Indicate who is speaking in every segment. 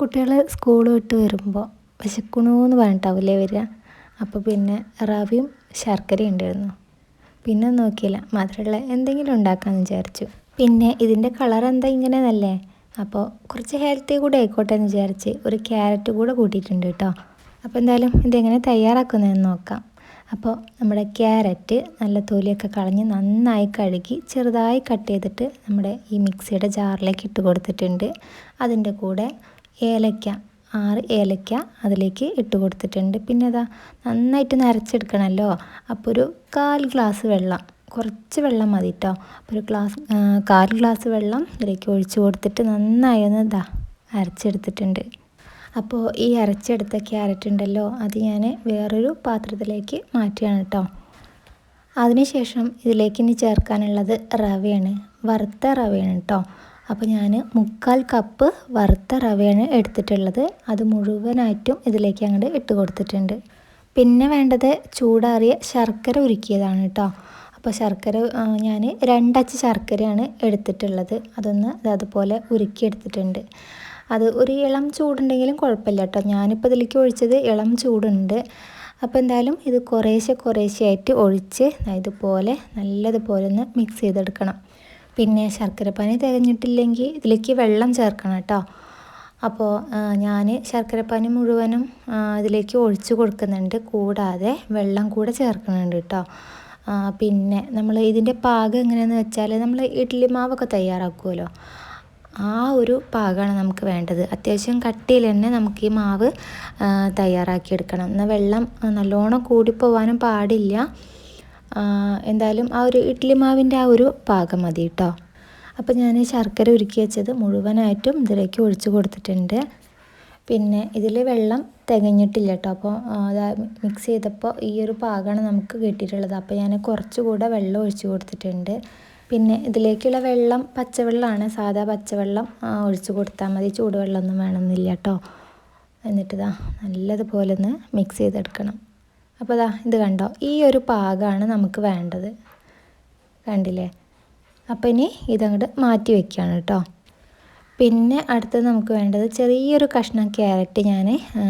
Speaker 1: കുട്ടികൾ സ്കൂൾ വിട്ട് വരുമ്പോൾ വിശക്കണമെന്ന് പറഞ്ഞിട്ടാവില്ലേ വരിക. അപ്പോൾ പിന്നെ റവയും ശർക്കരയും ഉണ്ടായിരുന്നു. പിന്നെ നോക്കിയില്ല. മാത്രമല്ല എന്തെങ്കിലും ഉണ്ടാക്കാമെന്ന് വിചാരിച്ചു. പിന്നെ ഇതിന്റെ കളർ എന്താ ഇങ്ങനെ നല്ലേ അപ്പോൾ കുറച്ച് ഹെൽത്തി കൂടെ ആയിക്കോട്ടെ എന്ന് വിചാരിച്ച് ഒരു ക്യാരറ്റ് കൂടെ കൂട്ടിയിട്ടുണ്ട് കേട്ടോ. അപ്പോൾ എന്തായാലും ഇതെങ്ങനെ തയ്യാറാക്കുന്നതെന്ന് നോക്കാം. അപ്പോൾ നമ്മുടെ ക്യാരറ്റ് നല്ല തൊലിയൊക്കെ കളഞ്ഞ് നന്നായി കഴുകി ചെറുതായി കട്ട് ചെയ്തിട്ട് നമ്മുടെ ഈ മിക്സിയുടെ ജാറിലേക്ക് ഇട്ട് കൊടുത്തിട്ടുണ്ട്. അതിന്റെ കൂടെ ഏലക്ക ആറ് ഏലക്ക അതിലേക്ക് ഇട്ട് കൊടുത്തിട്ടുണ്ട്. പിന്നെ അതാ നന്നായിട്ട് നരച്ചെടുക്കണമല്ലോ അപ്പോൾ ഒരു കാൽ ഗ്ലാസ് വെള്ളം കുറച്ച് വെള്ളം മതി കേട്ടോ അപ്പോൾ ഒരു ഗ്ലാസ് കാൽ ഗ്ലാസ് വെള്ളം ഇതിലേക്ക് ഒഴിച്ച് കൊടുത്തിട്ട് നന്നായി ഒന്ന് ഇതാ അരച്ചെടുത്തിട്ടുണ്ട്. അപ്പോൾ ഈ അരച്ചെടുത്ത ക്യാരറ്റ് ഉണ്ടല്ലോ അത് ഞാൻ വേറൊരു പാത്രത്തിലേക്ക് മാറ്റുകയാണ് കേട്ടോ അതിനുശേഷം ഇതിലേക്ക് ഇനി ചേർക്കാനുള്ളത് റവയാണ് വറുത്ത റവയാണ് കേട്ടോ അപ്പോൾ ഞാൻ മുക്കാൽ കപ്പ് വറുത്ത റവയാണ് എടുത്തിട്ടുള്ളത്. അത് മുഴുവനായിട്ടും ഇതിലേക്ക് അങ്ങോട്ട് ഇട്ട് കൊടുത്തിട്ടുണ്ട്. പിന്നെ വേണ്ടത് ചൂടാറിയ ശർക്കര ഉരുക്കിയതാണ് കേട്ടോ അപ്പോൾ ശർക്കര ഞാൻ രണ്ടച്ച് ശർക്കരയാണ് എടുത്തിട്ടുള്ളത്. അതൊന്ന് അതുപോലെ ഉരുക്കിയെടുത്തിട്ടുണ്ട് അത് ഒരു ഇളം ചൂടുണ്ടെങ്കിലും കുഴപ്പമില്ല കേട്ടോ ഞാനിപ്പോൾ ഇതിലേക്ക് ഒഴിച്ചത് ഇളം ചൂടുണ്ട്. അപ്പോൾ എന്തായാലും ഇത് കുറേശ്ശെ കുറേശ്ശെ ആയിട്ട് ഒഴിച്ച് ഇതുപോലെ നല്ലതുപോലെ ഒന്ന് മിക്സ് ചെയ്തെടുക്കണം. പിന്നെ ശർക്കരപ്പാനി തികഞ്ഞിട്ടില്ലെങ്കിൽ ഇതിലേക്ക് വെള്ളം ചേർക്കണം കേട്ടോ. അപ്പോൾ ഞാൻ ശർക്കരപ്പാനി മുഴുവനും ഇതിലേക്ക് ഒഴിച്ചു കൊടുക്കുന്നുണ്ട്. കൂടാതെ വെള്ളം കൂടെ ചേർക്കുന്നുണ്ട് കേട്ടോ. പിന്നെ നമ്മൾ ഇതിന്റെ പാകം എങ്ങനെയാണെന്ന് വെച്ചാൽ നമ്മൾ ഇഡ്ഡലി മാവൊക്കെ തയ്യാറാക്കുമല്ലോ ആ ഒരു പാകമാണ് നമുക്ക് വേണ്ടത്. അത്യാവശ്യം കട്ടിയിൽ തന്നെ നമുക്ക് ഈ മാവ് തയ്യാറാക്കിയെടുക്കണം. എന്നാൽ വെള്ളം നല്ലോണം കൂടിപ്പോവാനും പാടില്ല. എന്തായാലും ആ ഒരു ഇഡ്ഡലി മാവിന്റെ ആ ഒരു പാകം മതി കേട്ടോ. അപ്പോൾ ഞാൻ ശർക്കര ഉരുക്കി വെച്ചത് മുഴുവനായിട്ടും ഇതിലേക്ക് ഒഴിച്ചു കൊടുത്തിട്ടുണ്ട്. പിന്നെ ഇതിൽ വെള്ളം തികഞ്ഞിട്ടില്ല കേട്ടോ. അപ്പോൾ മിക്സ് ചെയ്തപ്പോൾ ഈ ഒരു പാകമാണ് നമുക്ക് കിട്ടിയിട്ടുള്ളത്. അപ്പോൾ ഞാൻ കുറച്ചുകൂടെ വെള്ളം ഒഴിച്ച് കൊടുത്തിട്ടുണ്ട്. പിന്നെ ഇതിലേക്കുള്ള വെള്ളം പച്ചവെള്ളമാണ്. സാധാ പച്ചവെള്ളം ഒഴിച്ചു കൊടുത്താൽ മതി. ചൂടുവെള്ളമൊന്നും വേണമെന്നില്ല കേട്ടോ. എന്നിട്ടിതാ നല്ലതുപോലെ ഒന്ന് മിക്സ് ചെയ്തെടുക്കണം. അപ്പോൾ ദാ ഇത് കണ്ടോ? ഈ ഒരു പാകമാണ് നമുക്ക് വേണ്ടത്. കണ്ടില്ലേ? അപ്പോൾ ഇനി ഇതങ്ങോട്ട് മാറ്റി വെക്കുകയാണ് കേട്ടോ. പിന്നെ അടുത്തത് നമുക്ക് വേണ്ടത് ചെറിയൊരു കഷ്ണം ക്യാരറ്റ് ഞാൻ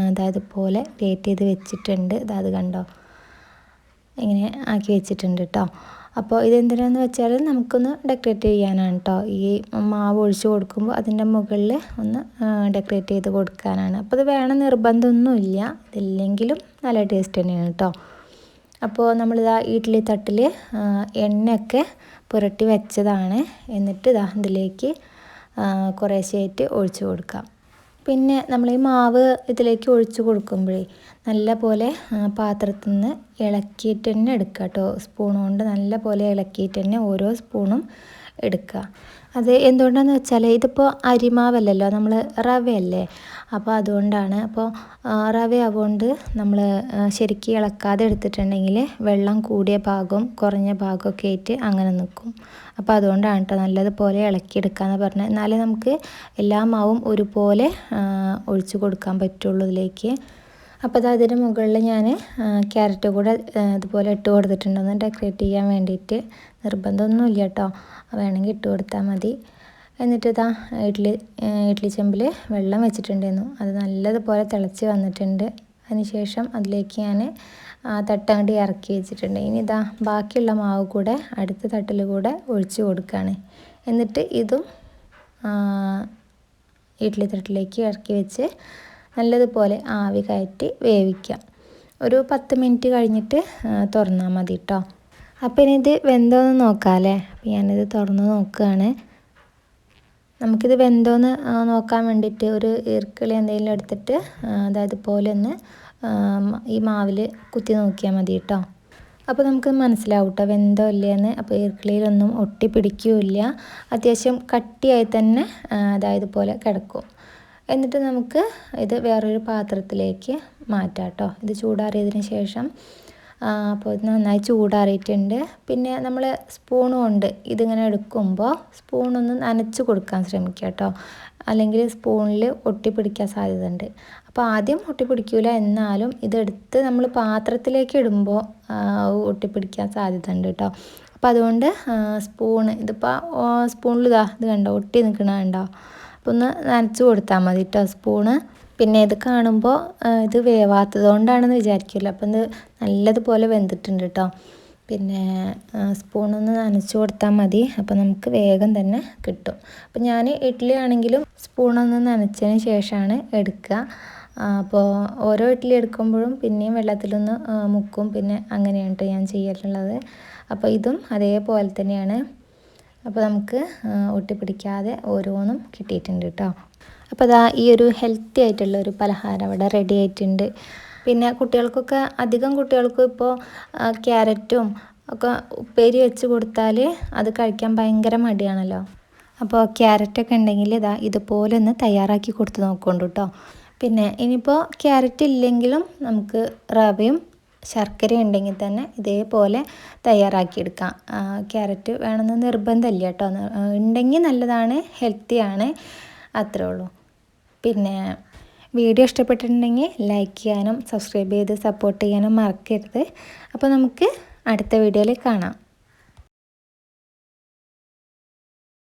Speaker 1: അതായത് പോലെ ഡേറ്റ് ചെയ്ത് വെച്ചിട്ടുണ്ട്. അതായത് കണ്ടോ? ഇങ്ങനെ ആക്കി വെച്ചിട്ടുണ്ട് കേട്ടോ. അപ്പോൾ ഇതെന്തിനാന്ന് വെച്ചാൽ നമുക്കൊന്ന് ഡെക്കറേറ്റ് ചെയ്യാനാണ് കേട്ടോ ഈ മാവ് ഒഴിച്ച് കൊടുക്കുമ്പോൾ അതിന്റെ മുകളിൽ ഒന്ന് ഡെക്കറേറ്റ് ചെയ്ത് കൊടുക്കാനാണ്. അപ്പോൾ ഇത് വേണം നിർബന്ധമൊന്നുമില്ല. ഇതില്ലെങ്കിലും നല്ല ടേസ്റ്റ് തന്നെയാണ് കേട്ടോ അപ്പോൾ നമ്മളിതാ ഇഡ്ഡലി തട്ടിൽ എണ്ണയൊക്കെ പുരട്ടി വെച്ചതാണ്. എന്നിട്ട് ഇതാ ഇതിലേക്ക് കുറേശ്ശേറ്റ് ഒഴിച്ച് കൊടുക്കാം. പിന്നെ നമ്മൾ ഈ മാവ് ഇതിലേക്ക് ഒഴിച്ചു കൊടുക്കുമ്പോഴേ നല്ല പോലെ പാത്രത്തിൽ നിന്ന് ഇളക്കിയിട്ട് തന്നെ എടുക്കുക കേട്ടോ സ്പൂൺ കൊണ്ട് നല്ല പോലെ ഇളക്കിയിട്ട് തന്നെ ഓരോ സ്പൂണും എടുക്കുക. അത് എന്തുകൊണ്ടാന്ന് വെച്ചാൽ ഇതിപ്പോൾ അരിമാവല്ലല്ലോ നമ്മൾ റവയല്ലേ? അപ്പോൾ അതുകൊണ്ടാണ് അപ്പോൾ റവ ആവുകൊണ്ട് നമ്മൾ ശരിക്കും ഇളക്കാതെ എടുത്തിട്ടുണ്ടെങ്കിൽ വെള്ളം കൂടിയ ഭാഗവും കുറഞ്ഞ ഭാഗമൊക്കെ ആയിട്ട് അങ്ങനെ നിൽക്കും അപ്പോൾ അതുകൊണ്ടാണ് കേട്ടോ നല്ലതുപോലെ ഇളക്കിയെടുക്കാമെന്ന് പറഞ്ഞാൽ എന്നാലേ നമുക്ക് എല്ലാ മാവും ഒരുപോലെ ഒഴിച്ചു കൊടുക്കാൻ പറ്റുള്ളൂ ഇതിലേക്ക്. അപ്പോൾ അത് അതിന് മുകളിൽ ഞാൻ ക്യാരറ്റ് കൂടെ ഇതുപോലെ ഇട്ട് കൊടുത്തിട്ടുണ്ടെന്ന് ഡെക്കറേറ്റ് ചെയ്യാൻ വേണ്ടിയിട്ട് നിർബന്ധമൊന്നുമില്ല കേട്ടോ വേണമെങ്കിൽ ഇട്ട് കൊടുത്താൽ മതി. എന്നിട്ട് ഇതാ ഇഡ്ഡലി ഇഡ്ഡലി ചെമ്പിൽ വെള്ളം വെച്ചിട്ടുണ്ടായിരുന്നു. അത് നല്ലതുപോലെ തിളച്ച് വന്നിട്ടുണ്ട്. അതിനുശേഷം അതിലേക്ക് ഞാൻ തട്ടങ്ങടി ഇറക്കി വെച്ചിട്ടുണ്ട്. ഇനി ഇതാ ബാക്കിയുള്ള മാവ് കൂടെ അടുത്ത തട്ടിൽ കൂടെ ഒഴിച്ച് കൊടുക്കുകയാണ് എന്നിട്ട് ഇതും ഇഡ്ഡലി തട്ടിലേക്ക് ഇറക്കി വെച്ച് നല്ലതുപോലെ ആവി കയറ്റി വേവിക്കാം. ഒരു പത്ത് മിനിറ്റ് കഴിഞ്ഞിട്ട് തുറന്നാൽ മതി കേട്ടോ അപ്പോൾ ഇനി ഇത് വെന്തോന്ന് നോക്കാമല്ലേ അപ്പോൾ ഞാനിത് തുറന്ന് നോക്കുകയാണ് നമുക്കിത് വെന്തോന്ന് നോക്കാൻ വേണ്ടിയിട്ട് ഒരു ഈർക്കിളി എന്തെങ്കിലും എടുത്തിട്ട് അതായത് പോലെ ഒന്ന് ഈ മാവിൽ കുത്തി നോക്കിയാൽ മതി കേട്ടോ അപ്പോൾ നമുക്ക് മനസ്സിലാവും കേട്ടോ വെന്തോ ഇല്ലയെന്ന് അപ്പോൾ ഈർക്കിളിയിലൊന്നും ഒട്ടി പിടിക്കുകയില്ല അത്യാവശ്യം കട്ടിയായി തന്നെ അതായത് പോലെ കിടക്കും. എന്നിട്ട് നമുക്ക് ഇത് വേറൊരു പാത്രത്തിലേക്ക് മാറ്റാം കേട്ടോ ഇത് ചൂടാറിയതിന് ശേഷം അപ്പോൾ ഇത് നന്നായി ചൂടാറിയിട്ടുണ്ട്. പിന്നെ നമ്മൾ സ്പൂൺ കൊണ്ട് ഇതിങ്ങനെ എടുക്കുമ്പോൾ സ്പൂണൊന്ന് നനച്ച് കൊടുക്കാൻ ശ്രമിക്കുക കേട്ടോ. അല്ലെങ്കിൽ സ്പൂണിൽ ഒട്ടിപ്പിടിക്കാൻ സാധ്യതയുണ്ട്. അപ്പോൾ ആദ്യം ഒട്ടിപ്പിടിക്കില്ല എന്നാലും ഇതെടുത്ത് നമ്മൾ പാത്രത്തിലേക്ക് ഇടുമ്പോൾ ഒട്ടിപ്പിടിക്കാൻ സാധ്യത ഉണ്ട് കേട്ടോ. അപ്പോൾ അതുകൊണ്ട് സ്പൂണ് ഇതിപ്പോൾ സ്പൂണിൽ ഇതാ ഇത് കണ്ടോ? ഒട്ടി നിൽക്കണ കണ്ടോ? അപ്പോൾ ഒന്ന് നനച്ച് കൊടുത്താൽ മതി കേട്ടോ സ്പൂണ്. പിന്നെ ഇത് കാണുമ്പോൾ ഇത് വേവാത്തത് കൊണ്ടാണെന്ന് വിചാരിക്കില്ല അപ്പം ഇത് നല്ലതുപോലെ വെന്തിട്ടുണ്ട് കേട്ടോ പിന്നെ സ്പൂണൊന്ന് നനച്ച് കൊടുത്താൽ മതി. അപ്പോൾ നമുക്ക് വേഗം തന്നെ കിട്ടും. അപ്പം ഞാൻ ഇഡ്ഡലി ആണെങ്കിലും സ്പൂണൊന്ന് നനച്ചതിന് ശേഷമാണ് എടുക്കുക. അപ്പോൾ ഓരോ ഇഡ്ഡലി എടുക്കുമ്പോഴും പിന്നെയും വെള്ളത്തിലൊന്ന് മുക്കും. പിന്നെ അങ്ങനെയാണ് കേട്ടോ ഞാൻ ചെയ്യാറുള്ളത് അപ്പോൾ ഇതും അതേപോലെ തന്നെയാണ്. അപ്പോൾ നമുക്ക് ഒട്ടിപ്പിടിക്കാതെ ഓരോന്നും കിട്ടിയിട്ടുണ്ട് കേട്ടോ അപ്പോൾ അതാ ഈ ഒരു ഹെൽത്തി ആയിട്ടുള്ള ഒരു പലഹാരം അവിടെ റെഡി ആയിട്ടുണ്ട്. പിന്നെ കുട്ടികൾക്കൊക്കെ അധികം കുട്ടികൾക്കും ഇപ്പോൾ ക്യാരറ്റും ഒക്കെ ഉപ്പേരി വെച്ച് കൊടുത്താൽ അത് കഴിക്കാൻ ഭയങ്കര മടിയാണല്ലോ. അപ്പോൾ ക്യാരറ്റൊക്കെ ഉണ്ടെങ്കിൽ ഇതാ ഇതുപോലെ ഒന്ന് തയ്യാറാക്കി കൊടുത്ത് നോക്കുന്നുണ്ട് കേട്ടോ പിന്നെ ഇനിയിപ്പോൾ ക്യാരറ്റ് ഇല്ലെങ്കിലും നമുക്ക് റവയും ശർക്കര ഉണ്ടെങ്കിൽ തന്നെ ഇതേപോലെ തയ്യാറാക്കിയെടുക്കാം. ക്യാരറ്റ് വേണമെന്ന് നിർബന്ധമില്ല കേട്ടോ. ഉണ്ടെങ്കിൽ നല്ലതാണ് ഹെൽത്തിയാണ് അത്രേ ഉള്ളൂ. പിന്നെ വീഡിയോ ഇഷ്ടപ്പെട്ടിട്ടുണ്ടെങ്കിൽ ലൈക്ക് ചെയ്യാനും സബ്സ്ക്രൈബ് ചെയ്ത് സപ്പോർട്ട് ചെയ്യാനും മറക്കരുത്. അപ്പോൾ നമുക്ക് അടുത്ത വീഡിയോയിൽ കാണാം.